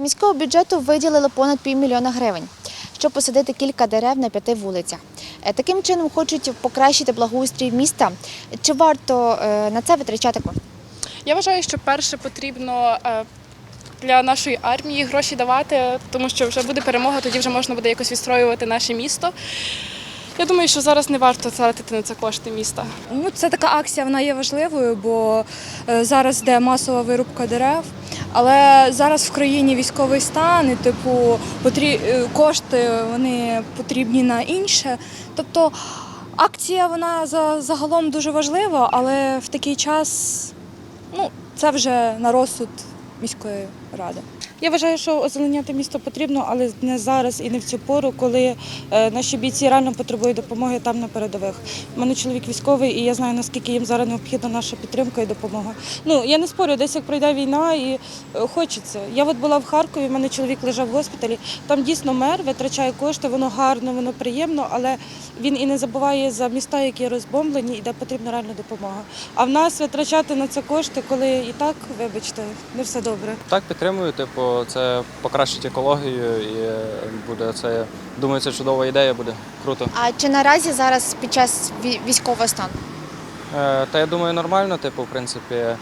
міського бюджету виділили понад півмільйона гривень, щоб посадити кілька дерев на п'яти вулицях. Е, Таким чином хочуть покращити благоустрій міста. Чи варто е, на це витрачати кошти? Я вважаю, що перше потрібно е, для нашої армії гроші давати, тому що вже буде перемога, тоді вже можна буде якось відстроювати наше місто. Я думаю, що зараз не варто тратити на це кошти міста. Ну, це така акція, вона є важливою, бо е, зараз йде масова вирубка дерев. Але зараз в країні військовий стан, і типу потрі... е, кошти вони потрібні на інше. Тобто акція вона загалом дуже важлива, але в такий час ну, це вже на розсуд міської ради. Я вважаю, що озеленяти місто потрібно, але не зараз і не в цю пору, коли е, наші бійці реально потребують допомоги там на передових. У мене чоловік військовий, і я знаю, наскільки їм зараз необхідна наша підтримка і допомога. Ну я не спорю, десь як пройде війна і е, хочеться. Я от була в Харкові, в мене чоловік лежав в госпіталі. Там дійсно мер витрачає кошти, воно гарно, воно приємно, але він і не забуває за міста, які розбомблені, і де потрібна реальна допомога. А в нас витрачати на це кошти, коли і так, вибачте, не все добре. Так, підтримую. Типу, це покращить екологію і е, буде це. Думаю, це чудова ідея буде. Круто. А чи наразі зараз під час вій- військового стану? Е, Та я думаю, нормально, типу, в принципі, е,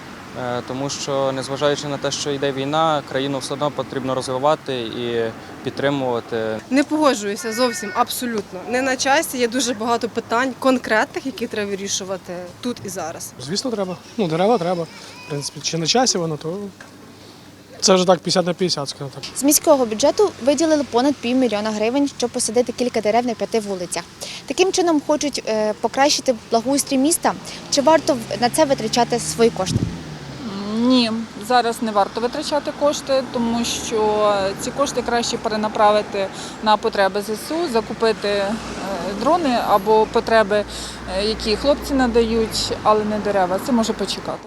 тому що незважаючи на те, що йде війна, країну все одно потрібно розвивати і підтримувати. Не погоджуюся зовсім абсолютно. Не на часі. Є дуже багато питань конкретних, які треба вирішувати тут і зараз. Звісно, треба. Ну, дерева треба. В принципі, чи на часі воно, то це вже так 50 на 50, скажімо так. З міського бюджету виділили понад півмільйона гривень, щоб посадити кілька дерев на п'яти вулицях. Таким чином хочуть е, покращити благоустрій міста. Чи варто на це витрачати свої кошти? Ні, зараз не варто витрачати кошти, тому що ці кошти краще перенаправити на потреби ЗСУ, закупити е, дрони або потреби, е, які хлопці надають, але не дерева. Це може почекати.